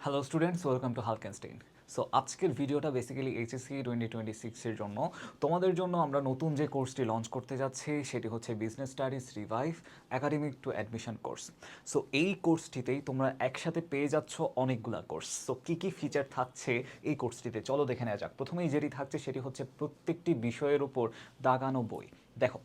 Hello students welcome to Halkenstein so আজকের ভিডিওটা basically HSC twenty twenty সিক্সের জন্য। তোমাদের জন্য আমরা নতুন যে কোর্সটি লঞ্চ করতে যাচ্ছি, সেটি হচ্ছে business studies revive academic to admission course so এই কোর্সটিতেই তোমরা একসাথে পেয়ে যাচ্ছ অনেকগুলা কোর্স সো কী কী ফিচার থাকছে এই কোর্সটিতে চলো দেখে নেওয়া যাক। প্রথমেই যেটি থাকছে, সেটি হচ্ছে প্রত্যেকটি বিষয়ের উপর দাগানো বই। দেখো,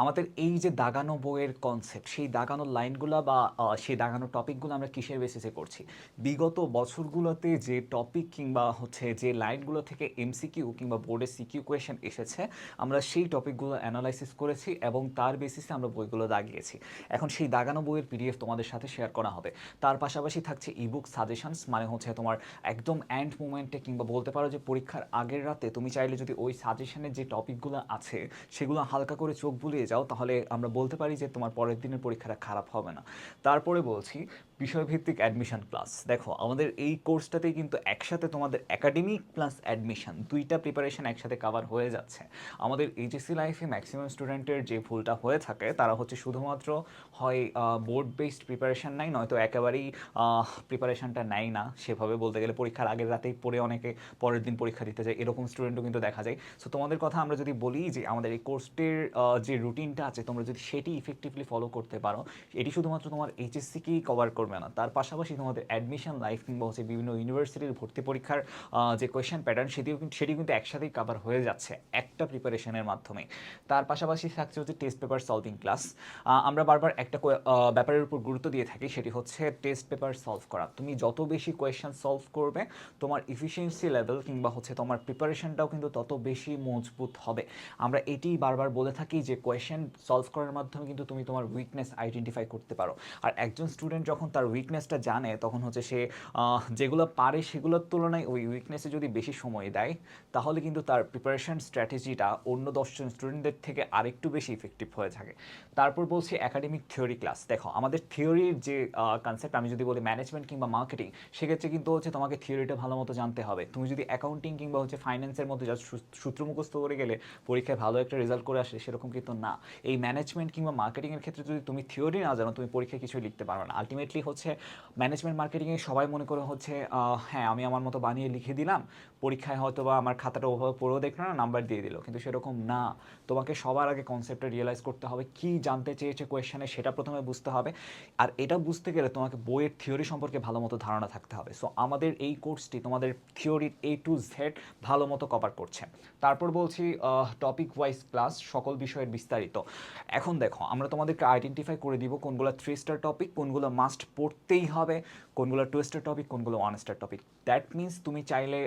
আমাদের এই যে দাগানো বইয়ের কনসেপ্ট সেই দাগানো লাইনগুলো বা সেই দাগানো টপিকগুলো আমরা কিসের বেসিসে করছি? বিগত বছরগুলোতে যে টপিক কিংবা হচ্ছে যে লাইনগুলো থেকে এমসিকিউ কিংবা বোর্ডের সিকিউ কোয়েশন এসেছে, আমরা সেই টপিকগুলো অ্যানালাইসিস করেছি এবং তার বেসিসে আমরা বইগুলো দাগিয়েছি। এখন সেই দাগানো বইয়ের পিডিএফ তোমাদের সাথে শেয়ার করা হবে। তার পাশাপাশি থাকছে ইবুক সাজেশনস মানে হচ্ছে তোমার একদম অ্যান্ড মুমেন্টে কিংবা বলতে পারো যে পরীক্ষার আগের রাতে তুমি চাইলে যদি ওই সাজেশনের যে টপিকগুলো আছে, সেগুলো হালকা করে চোখ বুলিয়ে যাও, তাহলে আমরা বলতে পারি যে তোমার পরের দিনের পরীক্ষাটা খারাপ হবে না। তারপরে বলছি বিষয়ভিত্তিক অ্যাডমিশন ক্লাস দেখো, আমাদের এই কোর্সটাতেই কিন্তু একসাথে তোমাদের একাডেমিক প্লাস অ্যাডমিশন দুইটা প্রিপারেশন একসাথে কাভার হয়ে যাচ্ছে। আমাদের এইচএসসি লাইফে ম্যাক্সিমাম স্টুডেন্টের যে ভুলটা হয়ে থাকে, তারা হচ্ছে শুধুমাত্র হয় বোর্ড বেসড প্রিপারেশন নেয় নয়তো একেবারেই প্রিপারেশনটা নেয় না। সেভাবে বলতে গেলে পরীক্ষার আগের রাতেই পড়ে অনেকে পরের দিন পরীক্ষা দিতে যায়, এরকম স্টুডেন্টও কিন্তু দেখা যায়। সো তোমাদের কথা আমরা যদি বলি যে আমাদের এই কোর্সটির যে রুটিনটা আছে, তোমরা যদি সেটি ইফেক্টিভলি ফলো করতে পারো, এটি শুধুমাত্র তোমার এইচএসসিকেই কভার করবে না। তার পাশাপাশি তোমাদের অ্যাডমিশন লাইফ কিংবা হচ্ছে বিভিন্ন ইউনিভার্সিটির ভর্তি পরীক্ষার যে কোয়েশ্চেন প্যাটার্ন সেটিও কিন্তু সেটি কিন্তু একসাথেই কভার হয়ে যাচ্ছে একটা প্রিপারেশনের মাধ্যমে। তার পাশাপাশি থাকছে হচ্ছে টেস্ট পেপার সলভিং ক্লাস আমরা বারবার একটা ব্যাপারের উপর গুরুত্ব দিয়ে থাকি, সেটি হচ্ছে টেস্ট পেপার সলভ করা। তুমি যত বেশি কোয়েশ্চেন সলভ করবে, তোমার ইফিসিয়েন্সি লেভেল কিংবা হচ্ছে তোমার প্রিপারেশনটাও কিন্তু তত বেশি মজবুত হবে। আমরা এটি বারবার বলে থাকি যে কোয়েশ্চেন সলভ করার মাধ্যমে কিন্তু তুমি তোমার উইকনেস আইডেন্টিফাই করতে পারো। আর একজন স্টুডেন্ট যখন তার উইকনেসটা জানে, তখন হচ্ছে সে যেগুলো পারে সেগুলোর তুলনায় ওই উইকনেসে যদি বেশি সময় দেয়, তাহলে কিন্তু তার প্রিপারেশন স্ট্র্যাটেজিটা অন্য দশজন স্টুডেন্টদের থেকে আরেকটু বেশি ইফেক্টিভ হয়ে থাকে। তারপর বলছি একাডেমিক থিওরি ক্লাস দেখো, আমাদের থিওরির যে কনসেপ্ট আমি যদি বলি ম্যানেজমেন্ট কিংবা মার্কেটিং সেক্ষেত্রে কিন্তু হচ্ছে তোমাকে থিওরিটা ভালো মতো জানতে হবে। তুমি যদি অ্যাকাউন্টিং কিংবা হচ্ছে ফাইন্যান্সের মধ্যে যা সূত্র মুখস্থ করে গেলে পরীক্ষায় ভালো একটা রেজাল্ট করে আসে, সেরকম কিন্তু না। এই ম্যানেজমেন্ট কিংবা মার্কেটিংয়ের ক্ষেত্রে যদি তুমি থিওরি না জানো, তুমি পরীক্ষায় কিছুই লিখতে পারবে না। আলটিমেটলি হচ্ছে ম্যানেজমেন্ট মার্কেটিংয়ে সবাই মনে করে হচ্ছে হ্যাঁ আমি আমার মতো বানিয়ে লিখে দিলাম, পরীক্ষায় হয়তো বা আমার খাতাটা ওভাবে পড়েও দেখল না নাম্বার দিয়ে দিল। কিন্তু সেরকম না। তোমাকে সবার আগে কনসেপ্টটা রিয়েলাইজ করতে হবে, কি জানতে চেয়েছে কোয়েশ্চেনে সেটা প্রথমে বুঝতে হবে। আর এটা বুঝতে গেলে তোমাকে বইয়ের থিওরি সম্পর্কে ভালো মতো ধারণা থাকতে হবে। সো আমাদের এই কোর্সটি তোমাদের থিওরির এ টু জেড ভালো মতো কভার করছে। তারপর বলছি টপিক ওয়াইজ ক্লাস সকল বিষয়ের বিস্তারিত। এখন দেখো, আমরা তোমাদেরকে আইডেন্টিফাই করে দিব কোনগুলো থ্রি স্টার টপিক কোনগুলো মাস্ট পড়তেই হবে, কোনগুলো টু স্টার টপিক কোনগুলো one star topic that means তুমি চাইলে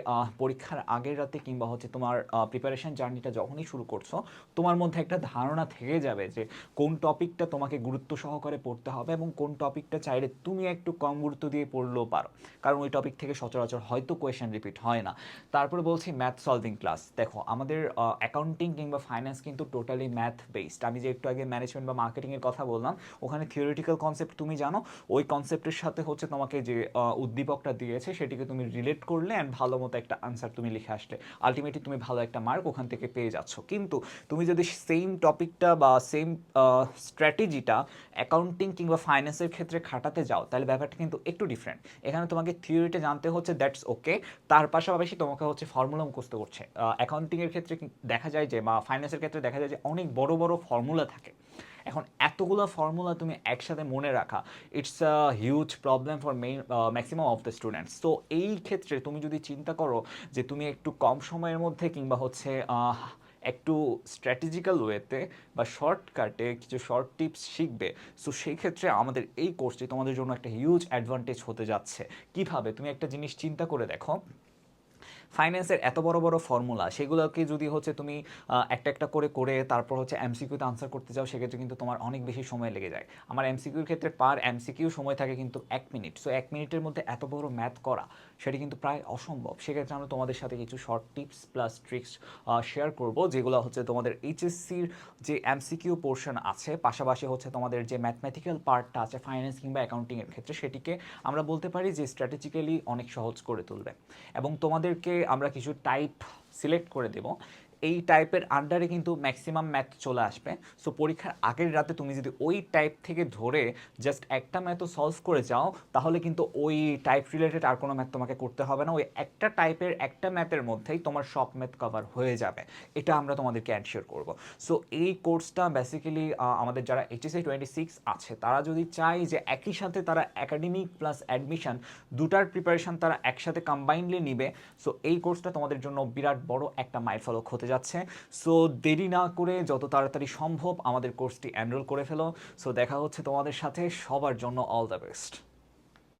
পরীক্ষার আগের রাতে কিংবা হচ্ছে তোমার প্রিপারেশন জার্নিটা যখনই শুরু করছ, তোমার মধ্যে একটা ধারণা থেকে যাবে যে কোন টপিকটা তোমাকে গুরুত্ব সহকারে পড়তে হবে এবং কোন টপিকটা চাইলে তুমি একটু কম গুরুত্ব দিয়ে পড়লেও পারো। কারণ ওই টপিক থেকে সচরাচর হয়তো কোয়েশ্চেন রিপিট হয় না। তারপরে বলছি ম্যাথ সলভিং ক্লাস দেখো, আমাদের অ্যাকাউন্টিং কিংবা ফাইন্যান্স কিন্তু টোটালি ম্যাথ বেসড আমি যে একটু আগে ম্যানেজমেন্ট বা মার্কেটিংয়ের কথা বললাম, ওখানে থিওরিটিক্যাল কনসেপ্ট তুমি জানো, ওই কনসেপ্টের সাথে হচ্ছে তোমাকে যে উদ্দীপকটা দিয়েছে, সেটিকে তুমি রিলেট করলে অ্যান্ড ভালো মতো একটা আনসার তুমি লিখে আসলে। আলটিমেটলি তুমি ভালো একটা মার্ক ওখান থেকে পেয়ে যাচ্ছ। কিন্তু তুমি যদি সেম টপিকটা বা সেম স্ট্র্যাটেজিটা অ্যাকাউন্টিং কিংবা ফাইন্যান্সের ক্ষেত্রে খাটাতে যাও, তাহলে ব্যাপারটা কিন্তু একটু ডিফারেন্ট এখানে তোমাকে থিওরিটা জানতে হচ্ছে দ্যাটস ওকে তার পাশাপাশি তোমাকে হচ্ছে ফর্মুলা মুখস্থ করছে। অ্যাকাউন্টিংয়ের ক্ষেত্রে দেখা যায় যে বা ফাইন্যান্সের ক্ষেত্রে দেখা যায় যে অনেক বড় বড় ফর্মুলা থাকে। এখন এতগুলো ফর্মুলা তুমি একসাথে মনে রাখা it's a huge problem for main maximum of the students তো এই ক্ষেত্রে তুমি যদি চিন্তা করো যে তুমি একটু কম সময়ের মধ্যে কিংবা হচ্ছে একটু স্ট্র্যাটেজিক্যাল ওয়েতে বা শর্টকাটে কিছু শর্ট টিপস শিখবে সো সেই ক্ষেত্রে আমাদের এই কোর্সটি তোমাদের জন্য একটা হিউজ অ্যাডভান্টেজ হতে যাচ্ছে। কীভাবে? তুমি একটা জিনিস চিন্তা করে দেখো। ফাইন্যান্সের এত বড় বড় ফর্মুলা সেগুলোকে যদি হচ্ছে তুমি একটা একটা করে করে তারপর হচ্ছে এমসিকিউতে আনসার করতে যাও সেক্ষেত্রে কিন্তু তোমার অনেক বেশি সময় লেগে যায়। আমার এমসিকিউর ক্ষেত্রে পার এমসিকিউ সময় থাকে কিন্তু এক মিনিট সো এক মিনিটের মধ্যে এত বড় ম্যাথ করা, সেটি কিন্তু প্রায় অসম্ভব। সেক্ষেত্রে আমরা তোমাদের সাথে কিছু short tips plus tricks share করব, যেগুলো হচ্ছে তোমাদের এইচএসসির যে এমসিকিউ পোর্শন আছে, পাশাপাশি হচ্ছে তোমাদের যে ম্যাথমেটিক্যাল পার্টটা আছে ফাইন্যান্স কিংবা অ্যাকাউন্টিংয়ের ক্ষেত্রে, সেটিকে আমরা বলতে পারি যে স্ট্র্যাটেজিক্যালি অনেক সহজ করে তুলবে। এবং তোমাদেরকে আমরা কিছু টাইপ সিলেক্ট করে দেব। এই টাইপের আন্ডারে কিন্তু ম্যাক্সিমাম ম্যাথ চলে আসবে। সো পরীক্ষার আগের রাতে তুমি যদি ওই টাইপ থেকে ধরে জাস্ট একটা ম্যাথও সলভ করে যাও, তাহলে কিন্তু ওই টাইপ রিলেটেড আর কোনো ম্যাথ তোমাকে করতে হবে না। ওই একটা টাইপের একটা ম্যাথের মধ্যেই তোমার সব ম্যাথ কভার হয়ে যাবে। এটা আমরা তোমাদেরকে অ্যানশিওর করব। সো এই কোর্সটা বেসিক্যালি আমাদের যারা এইচএসসি টোয়েন্টি সিক্স আছে, তারা যদি চায় যে একই সাথে তারা একাডেমিক প্লাস অ্যাডমিশন দুটার প্রিপারেশন তারা একসাথে কম্বাইনলি নিবে সো এই কোর্সটা তোমাদের জন্য বিরাট বড় একটা মাইলফলক হতে যাচ্ছে। সো দেরি না করে যত তাড়াতাড়ি সম্ভব আমাদের কোর্সটি এনরোল করে ফেলো। সো দেখা হচ্ছে তোমাদের সাথে। সবার জন্য অল দ্য বেস্ট